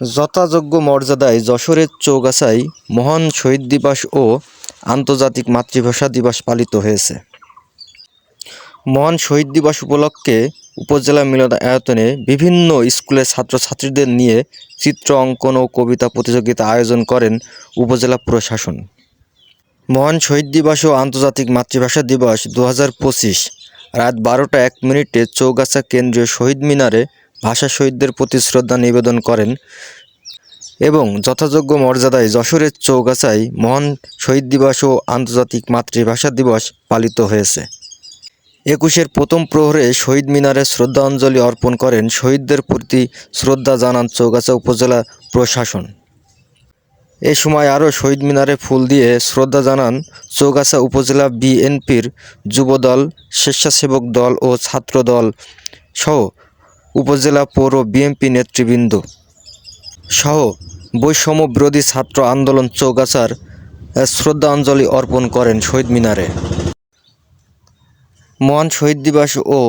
যথাযোগ্য মর্যাদায় যশোরের চৌগাছায় মহান শহীদ দিবস ও আন্তর্জাতিক মাতৃভাষা দিবস পালিত হয়েছে। মহান শহীদ দিবস উপলক্ষে উপজেলা মিলন আয়তনে বিভিন্ন স্কুলের ছাত্রছাত্রীদের নিয়ে চিত্র অঙ্কন ও কবিতা প্রতিযোগিতা আয়োজন করেন উপজেলা প্রশাসন। মহান শহীদ দিবস ও আন্তর্জাতিক মাতৃভাষা দিবস দু রাত বারোটা এক মিনিটে চৌগাছা কেন্দ্রীয় শহীদ মিনারে ভাষা শহীদদের প্রতি শ্রদ্ধা নিবেদন করেন এবং যথাযোগ্য মর্যাদায় যশোরের চৌগাছায় মহান শহীদ দিবস ও আন্তর্জাতিক মাতৃভাষা দিবস পালিত হয়েছে। একুশের প্রথম প্রহরে শহীদ মিনারে শ্রদ্ধাঞ্জলি অর্পণ করেন শহীদদের প্রতি শ্রদ্ধা জানান চৌগাছা উপজেলা প্রশাসন। এ সময় আরও শহীদ মিনারে ফুল দিয়ে শ্রদ্ধা জানান চৌগাছা উপজেলা বিএনপির যুবদল, স্বেচ্ছাসেবক দল ও ছাত্র দল সহ উপজেলা পৌর বিএনপি নেতৃবৃন্দ সহ বৈষম্য বিরোধী ছাত্র আন্দোলন চৌগাছার শ্রদ্ধাঞ্জলি অর্পণ করেন শহীদ মিনারে। মহান শহীদ দিবস ও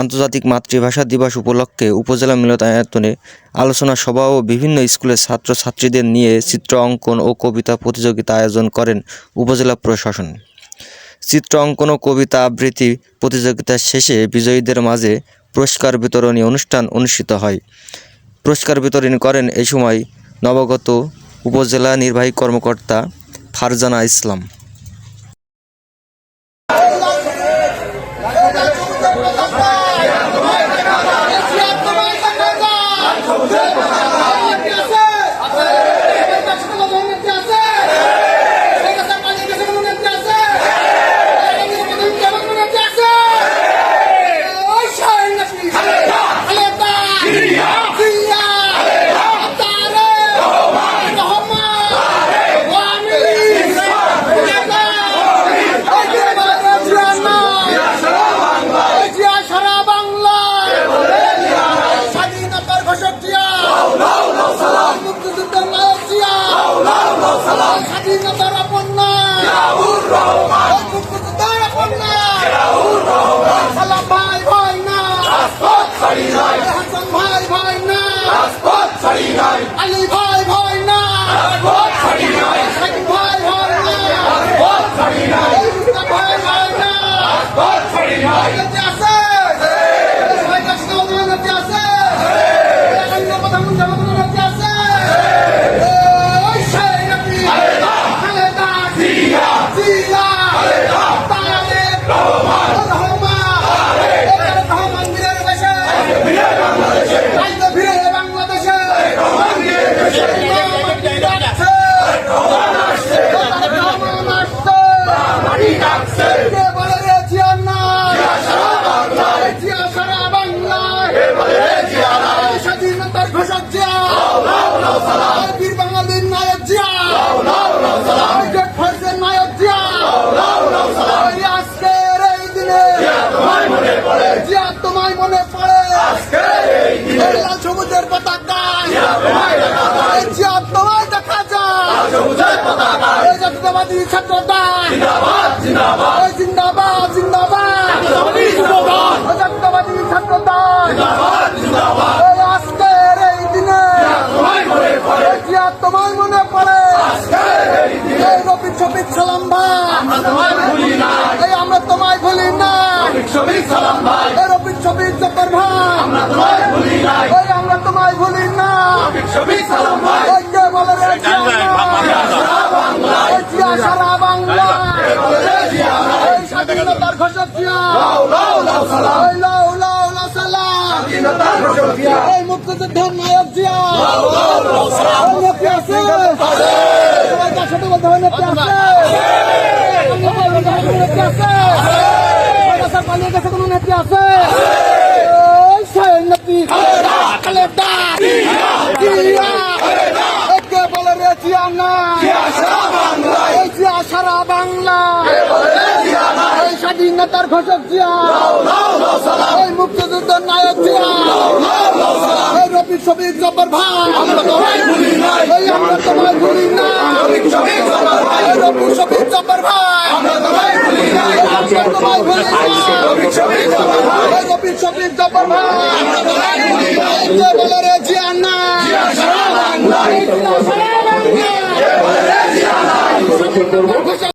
আন্তর্জাতিক মাতৃভাষা দিবস উপলক্ষে উপজেলা মিলনায়তনে আলোচনা সভা ও বিভিন্ন স্কুলের ছাত্রছাত্রীদের নিয়ে চিত্র অঙ্কন ও কবিতা প্রতিযোগিতা আয়োজন করেন উপজেলা প্রশাসন। চিত্র অঙ্কন ও কবিতা আবৃত্তি প্রতিযোগিতার শেষে বিজয়ীদের মাঝে পুরস্কার বিতরণী অনুষ্ঠান অনুষ্ঠিত হয়। পুরস্কার বিতরণ করেন এই সময় নবাগত উপজেলা নির্বাহী কর্মকর্তা ফারজানা ইসলাম। আলী ভাই ভাই না। শাকিব ভাই ভাই না। মুস্তাফা ভাই ভাই না। নেতা আছে সবাই সবুজের জিয়া তোমায় দেখা যায়। জাতীয়তাবাদী ছাত্রতায় এই জিন্দাবাদ জিন্দাবাদ। জাতীয়তাবাদী ছাত্রতায় এই আজকের এই দিনে তোমায় মনে পড়ে। রবি ছবি সালাম ভাই। আমরা তোমায় ভুলি না। রবি ছবি ভাই। স্বাধীনতার ঘোষক জিয়া এই লাউ লাউ লা সালাম। এই মুক্তিযুদ্ধের নায়ক জিয়া এই নেত্রী আছে। সবাই কার সাথে বলতে হবে নেত্রী আছে। নেত্রী আছে। কাছে পালিয়ে গেছে কোনো নেত্রী আছে? নেত্রী। খালেদা জিয়া। স্বাধীনতার ঘোষক জিয়া। এই মুক্তিযুদ্ধের নায়ক জিয়া। এই রবি ছবি জব্বর ভাই। এই আমরা তোমায় ভুলি না। রবি ছবি জব্বর ভাই। আমরা তোমায় ভুলি না। রবি শফিক জব্বার ভাই। কে বলে রে জিয়া না।